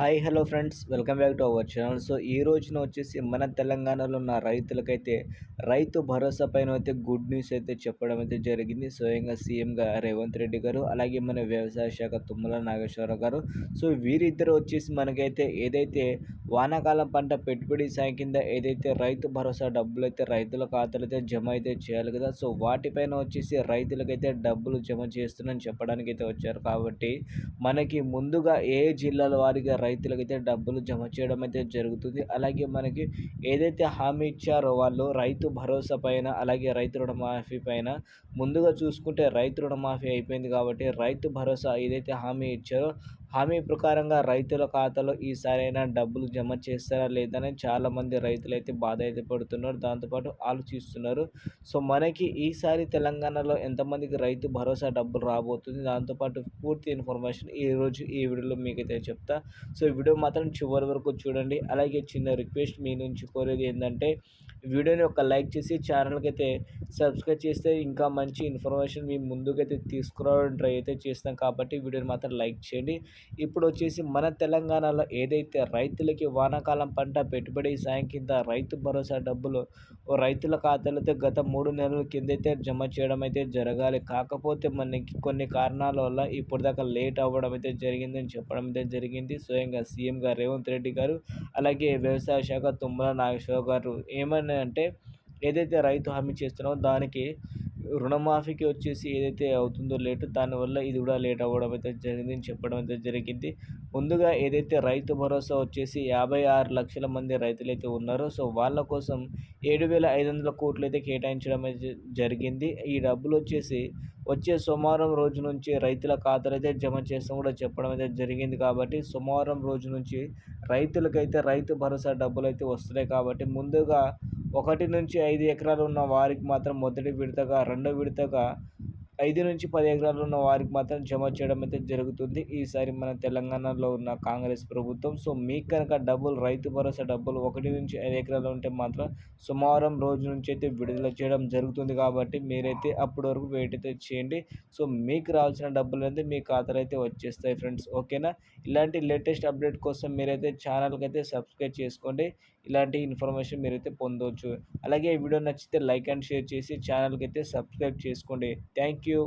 Hi hello friends welcome back to our channel so ఈ రోజున వచ్చేసి మన తెలంగాణలో ఉన్న రైతులకైతే రైతు భరోసా పైన అయితే గుడ్ న్యూస్ అయితే చెప్పడం అయితే జరిగింది. స్వయంగా సీఎంగా రేవంత్ రెడ్డి గారు అలాగే మన వ్యవసాయ శాఖ తుమ్మల నాగేశ్వరరావు గారు. సో వీరిద్దరు వచ్చేసి మనకైతే ఏదైతే వానాకాలం పంట పెట్టుబడి సాయం కింద ఏదైతే రైతు భరోసా డబ్బులు అయితే రైతుల ఖాతాలు అయితే జమ అయితే చేయాలి కదా. సో వాటిపైన వచ్చేసి రైతులకైతే డబ్బులు జమ చేస్తున్నారని చెప్పడానికి అయితే వచ్చారు. కాబట్టి మనకి ముందుగా ఏ జిల్లాల వారిగా రైతులకైతే డబ్బులు జమ చేయడం అయితే జరుగుతుంది. అలాగే మనకి ఏదైతే హామీ ఇచ్చారో వాళ్ళు రైతు భరోసా పైన అలాగే రైతు రుణమాఫీ పైన ముందుగా చూసుకుంటే రైతు రుణమాఫీ అయిపోయింది కాబట్టి రైతు భరోసా ఏదైతే హామీ ఇచ్చారో హామీ ప్రకారంగా రైతుల ఖాతాలో ఈసారైనా డబ్బులు జమ చేస్తారా లేదని చాలామంది రైతులు అయితే బాధ అయితే పడుతున్నారు. దాంతోపాటు ఆలోచిస్తున్నారు. సో మనకి ఈసారి తెలంగాణలో ఎంతమందికి రైతు భరోసా డబ్బులు రాబోతుంది? దాంతోపాటు పూర్తి ఇన్ఫర్మేషన్ ఈరోజు ఈ వీడియోలో మీకైతే చెప్తా. సో ఈ వీడియో మాత్రం చివరి వరకు చూడండి. అలాగే చిన్న రిక్వెస్ట్ మీ నుంచి కోరేది ఏంటంటే వీడియోని ఒక లైక్ చేసి ఛానల్కి అయితే సబ్స్క్రైబ్ చేస్తే ఇంకా మంచి ఇన్ఫర్మేషన్ మీ ముందుకైతే తీసుకురావడం ట్రై అయితే చేస్తాం. కాబట్టి వీడియోని మాత్రం లైక్ చేయండి. ఇప్పుడు వచ్చేసి మన తెలంగాణలో ఏదైతే రైతులకి వానాకాలం పంట పెట్టుబడి సాయం కింద రైతు భరోసా డబ్బులు రైతుల ఖాతాలతో గత మూడు నెలల కిందైతే జమ చేయడం అయితే జరగాలి. కాకపోతే మనకి కొన్ని కారణాల వల్ల ఇప్పుడు దాకా లేట్ అవ్వడం అయితే జరిగిందని చెప్పడం అయితే జరిగింది. స్వయంగా సీఎంగా రేవంత్ రెడ్డి గారు అలాగే వ్యవసాయ శాఖ తుమ్మల నాగేశ్వరరావు గారు ఏమని అంటే ఏదైతే రైతు హామీ చేస్తున్నామో దానికి రుణమాఫీకి వచ్చేసి ఏదైతే అవుతుందో లేటు దానివల్ల ఇది కూడా లేట్ అవ్వడం అయితే జరిగింది చెప్పడం అయితే జరిగింది. ముందుగా ఏదైతే రైతు భరోసా వచ్చేసి యాభై ఆరు లక్షల మంది రైతులు అయితే ఉన్నారో సో వాళ్ళ కోసం ఏడు వేల ఐదు వందల కోట్లు అయితే కేటాయించడం అయితే జరిగింది. ఈ డబ్బులు వచ్చేసి వచ్చే సోమవారం రోజు నుంచి రైతుల ఖాతాలు అయితే జమ చేస్తాం కూడా చెప్పడం అయితే జరిగింది కాబట్టి సోమవారం రోజు నుంచి రైతులకైతే రైతు భరోసా డబ్బులు అయితే వస్తున్నాయి కాబట్టి ముందుగా ఒకటి నుంచి ఐదు ఎకరాలు ఉన్న వారికి మాత్రం మొదటి విడతగా రెండో విడతగా ఐదు నుంచి పది ఎకరాలు ఉన్న వారికి మాత్రం జమ చేయడం అయితే జరుగుతుంది. ఈసారి మన తెలంగాణలో ఉన్న కాంగ్రెస్ ప్రభుత్వం. సో మీకు కనుక డబ్బులు రైతు భరోసా డబ్బులు ఒకటి నుంచి ఐదు ఎకరాలు ఉంటే మాత్రం సోమవారం రోజు నుంచి అయితే విడుదల చేయడం జరుగుతుంది కాబట్టి మీరైతే అప్పటి వరకు వెయిట్ అయితే చేయండి. సో మీకు రావాల్సిన డబ్బులు అయితే మీ ఖాతాలో అయితే వచ్చేస్తాయి ఫ్రెండ్స్. ఓకేనా? ఇలాంటి లేటెస్ట్ అప్డేట్ కోసం మీరైతే ఛానల్కి అయితే సబ్స్క్రైబ్ చేసుకోండి. ఇలాంటి ఇన్ఫర్మేషన్ మీరైతే పొందవచ్చు అలాగే ఈ వీడియో నచ్చితే లైక్ అండ్ షేర్ చేసి ఛానల్కి అయితే సబ్స్క్రైబ్ చేసుకోండి. Thank you